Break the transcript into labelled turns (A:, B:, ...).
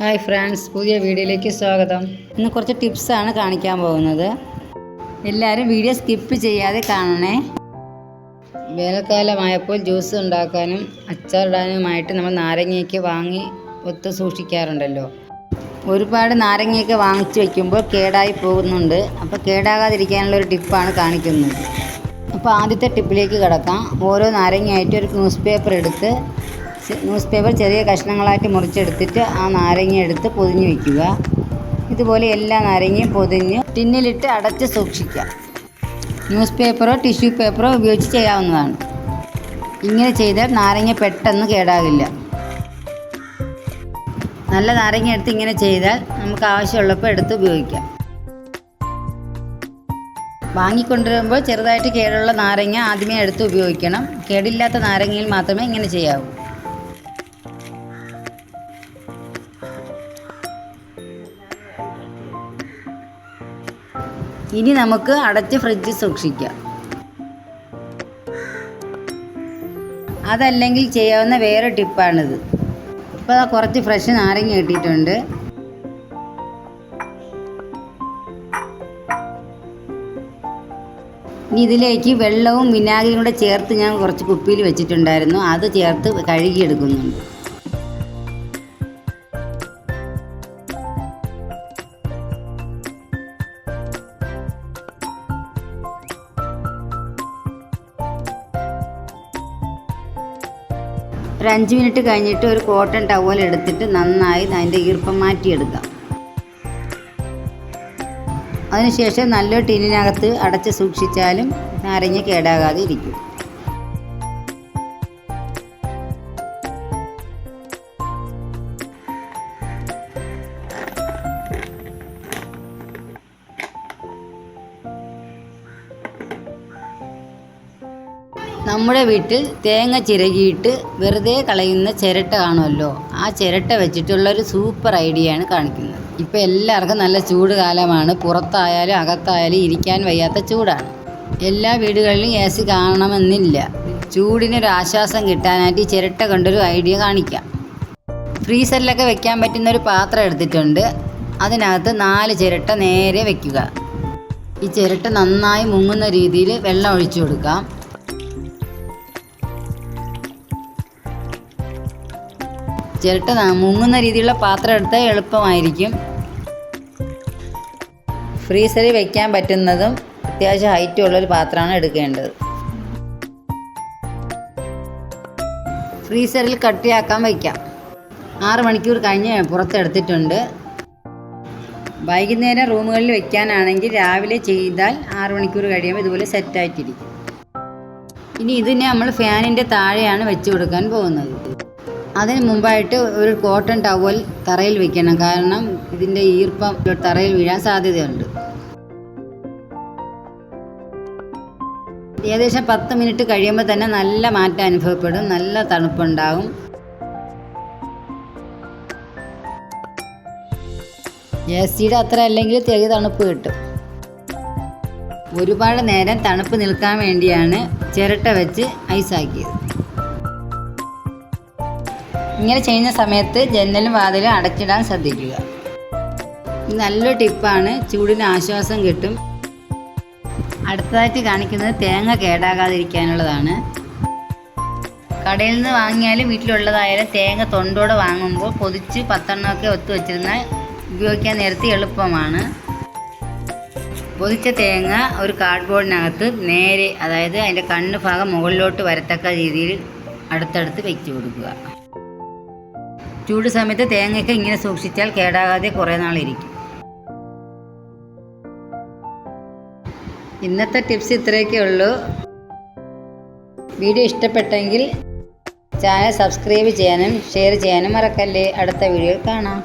A: Hi friends പുതിയ വീഡിയോയിലേക്ക് സ്വാഗതം. ഇന്ന് കുറച്ച് ടിപ്സാണ് കാണിക്കാൻ പോകുന്നത്. എല്ലാവരും വീഡിയോ സ്കിപ്പ് ചെയ്യാതെ കാണണേ. വേനൽക്കാലമായപ്പോൾ ജ്യൂസ് ഉണ്ടാക്കാനും അച്ചാറിടാനുമായിട്ട് നമ്മൾ നാരങ്ങയൊക്കെ വാങ്ങി ഒത്ത് സൂക്ഷിക്കാറുണ്ടല്ലോ. ഒരുപാട് നാരങ്ങയൊക്കെ വാങ്ങിച്ച് വയ്ക്കുമ്പോൾ കേടായി പോകുന്നുണ്ട്. അപ്പോൾ കേടാകാതിരിക്കാനുള്ള ഒരു ടിപ്പാണ് കാണിക്കുന്നത്. അപ്പോൾ ആദ്യത്തെ ടിപ്പിലേക്ക് കിടക്കാം. ഓരോ നാരങ്ങയായിട്ട് ഒരു ന്യൂസ് പേപ്പർ എടുത്ത് ന്യൂസ് പേപ്പർ ചെറിയ കഷ്ണങ്ങളായിട്ട് മുറിച്ചെടുത്തിട്ട് ആ നാരങ്ങ എടുത്ത് പൊതിഞ്ഞ് വയ്ക്കുക ഇതുപോലെ എല്ലാ നാരങ്ങയും പൊതിഞ്ഞ് ടിന്നിലിട്ട് അടച്ച് സൂക്ഷിക്കുക. ന്യൂസ് പേപ്പറോ ടിഷ്യൂ പേപ്പറോ ഉപയോഗിച്ച് ചെയ്യാവുന്നതാണ്. ഇങ്ങനെ ചെയ്താൽ നാരങ്ങ പെട്ടെന്ന് കേടാകില്ല. നല്ല നാരങ്ങ എടുത്ത് ഇങ്ങനെ ചെയ്താൽ നമുക്ക് ആവശ്യമുള്ളപ്പോൾ എടുത്ത് ഉപയോഗിക്കാം. വാങ്ങിക്കൊണ്ടുവരുമ്പോൾ ചെറുതായിട്ട് കേടുള്ള നാരങ്ങ ആദ്യമേ എടുത്ത് ഉപയോഗിക്കണം. കേടില്ലാത്ത നാരങ്ങയിൽ മാത്രമേ ഇങ്ങനെ ചെയ്യാവൂ. ഇനി നമുക്ക് അടച്ച് ഫ്രിഡ്ജ് സൂക്ഷിക്കാം. അതല്ലെങ്കിൽ ചെയ്യാവുന്ന വേറെ ടിപ്പാണിത്. ഇപ്പോൾ കുറച്ച് ഫ്രഷ് നാരങ്ങ കിട്ടിയിട്ടുണ്ട് ഇനി ഇതിലേക്ക് വെള്ളവും വിനാഗിരിയും കൂടെ ചേർത്ത് ഞാൻ കുറച്ച് കുപ്പിയിൽ വെച്ചിട്ടുണ്ടായിരുന്നു. അത് ചേർത്ത് കഴുകിയെടുക്കുന്നുണ്ട്. ഒരു അഞ്ച് മിനിറ്റ് കഴിഞ്ഞിട്ട് ഒരു കോട്ടൺ ടവൽ എടുത്തിട്ട് നന്നായി അതിന്റെ ഈർപ്പം മാറ്റിയെടുക്കാം. അതിനുശേഷം നല്ലൊരു ടിന്നിനകത്ത് അടച്ച് സൂക്ഷിച്ചാലും നാരങ്ങ കേടാകാതെ ഇരിക്കും. നമ്മുടെ വീട്ടിൽ തേങ്ങ ചിരകിയിട്ട് വെറുതെ കളയുന്ന ചിരട്ട കാണുമല്ലോ. ആ ചിരട്ട വെച്ചിട്ടുള്ള ഒരു സൂപ്പർ ഐഡിയ ആണ് കാണിക്കുന്നത്. ഇപ്പം എല്ലാവർക്കും നല്ല ചൂട് കാലമാണ്. പുറത്തായാലും അകത്തായാലും ഇരിക്കാൻ വയ്യാത്ത ചൂടാണ്. എല്ലാ വീടുകളിലും എ സി കാണണമെന്നില്ല. ചൂടിനൊരു ആശ്വാസം കിട്ടാനായിട്ട് ഈ ചിരട്ട കൊണ്ടൊരു ഐഡിയ കാണിക്കാം. ഫ്രീസറിലൊക്കെ വെക്കാൻ പറ്റുന്ന ഒരു പാത്രം എടുത്തിട്ടുണ്ട്. അതിനകത്ത് നാല് ചിരട്ട നേരെ വെക്കുക. ഈ ചിരട്ട നന്നായി മുങ്ങുന്ന രീതിയിൽ വെള്ളം ഒഴിച്ചു കൊടുക്കാം. ചിരട്ട മുങ്ങുന്ന രീതിയിലുള്ള പാത്രം എടുത്താൽ എളുപ്പമായിരിക്കും. ഫ്രീസറിൽ വയ്ക്കാൻ പറ്റുന്നതും അത്യാവശ്യം ഹൈറ്റ് ഉള്ളൊരു പാത്രമാണ് എടുക്കേണ്ടത്. ഫ്രീസറിൽ കട്ടിയാക്കാൻ വയ്ക്കാം ആറ് മണിക്കൂർ കഴിഞ്ഞ് പുറത്തെടുത്തിട്ടുണ്ട്. വൈകുന്നേരം റൂമുകളിൽ വെക്കാനാണെങ്കിൽ രാവിലെ ചെയ്താൽ ആറ് മണിക്കൂർ കഴിയുമ്പോൾ ഇതുപോലെ സെറ്റായിട്ടിരിക്കും ഇനി ഇതിനെ നമ്മൾ ഫാനിന്റെ താഴെയാണ് വെച്ച് കൊടുക്കാൻ പോകുന്നത്. അതിന് മുമ്പായിട്ട് ഒരു കോട്ടൺ ടവൽ തറയിൽ വെക്കണം. കാരണം ഇതിന്റെ ഈർപ്പം തറയിൽ വീഴാൻ സാധ്യതയുണ്ട്. ഏകദേശം പത്ത് മിനിറ്റ് കഴിയുമ്പോൾ തന്നെ നല്ല മാറ്റം അനുഭവപ്പെടും. നല്ല തണുപ്പുണ്ടാകും. എ സിയുടെ അത്ര അല്ലെങ്കിൽ തെളി തണുപ്പ് കിട്ടും. ഒരുപാട് നേരം തണുപ്പ് നിൽക്കാൻ വേണ്ടിയാണ് ചിരട്ട വെച്ച് ഐസാക്കിയത്. ഇങ്ങനെ ചെയ്യുന്ന സമയത്ത് ജനലും വാതിലും അടച്ചിടാൻ ശ്രദ്ധിക്കുക. ഇത് നല്ലൊരു ടിപ്പാണ് ചൂടിന് ആശ്വാസം കിട്ടും. അടുത്തതായിട്ട് കാണിക്കുന്നത് തേങ്ങ കേടാകാതിരിക്കാനുള്ളതാണ്. കടയിൽ നിന്ന് വാങ്ങിയാലും വീട്ടിലുള്ളതായാലും തേങ്ങ തൊണ്ടോടെ വാങ്ങുമ്പോൾ പൊതിച്ച് പത്തെണ്ണമൊക്കെ ഒത്തു വെച്ചിരുന്നാൽ ഉപയോഗിക്കാൻ നേരത്തെ എളുപ്പമാണ്. പൊതിച്ച തേങ്ങ ഒരു കാർഡ്ബോർഡിനകത്ത് നേരെ അതായത് അതിന്റെ കണ്ണ് ഭാഗം മുകളിലോട്ട് വരത്തക്ക രീതിയിൽ അടുത്തടുത്ത് വെച്ച് കൊടുക്കുക. ചൂട് സമയത്ത് തേങ്ങയൊക്കെ ഇങ്ങനെ സൂക്ഷിച്ചാൽ കേടാകാതെ കുറേ നാളിരിക്കും. ഇന്നത്തെ ടിപ്സ് ഇത്രയൊക്കെ ഉള്ളൂ. വീഡിയോ ഇഷ്ടപ്പെട്ടെങ്കിൽ ചാനൽ സബ്സ്ക്രൈബ് ചെയ്യാനും ഷെയർ ചെയ്യാനും മറക്കല്ലേ. അടുത്ത വീഡിയോയിൽ കാണാം.